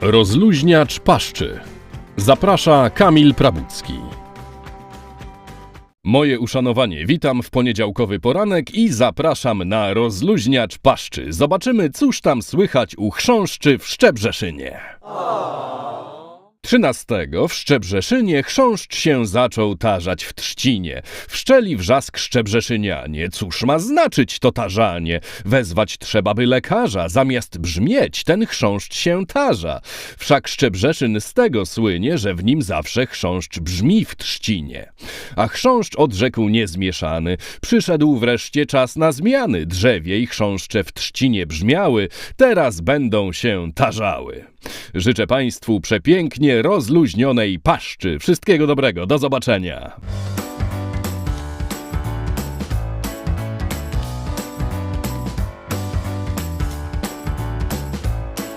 Rozluźniacz paszczy. Zaprasza Kamil Prabucki. Moje uszanowanie, witam w poniedziałkowy poranek i zapraszam na rozluźniacz paszczy. Zobaczymy, cóż tam słychać u chrząszczy w Szczebrzeszynie. 13 w Szczebrzeszynie chrząszcz się zaczął tarzać w trzcinie. Wszczeli wrzask Szczebrzeszynianie. Cóż ma znaczyć to tarzanie? Wezwać trzeba by lekarza. Zamiast brzmieć, ten chrząszcz się tarza. Wszak Szczebrzeszyn z tego słynie, że w nim zawsze chrząszcz brzmi w trzcinie. A chrząszcz odrzekł niezmieszany. Przyszedł wreszcie czas na zmiany. Drzewie i chrząszcze w trzcinie brzmiały, teraz będą się tarzały. Życzę Państwu przepięknie rozluźnionej paszczy. Wszystkiego dobrego, do zobaczenia.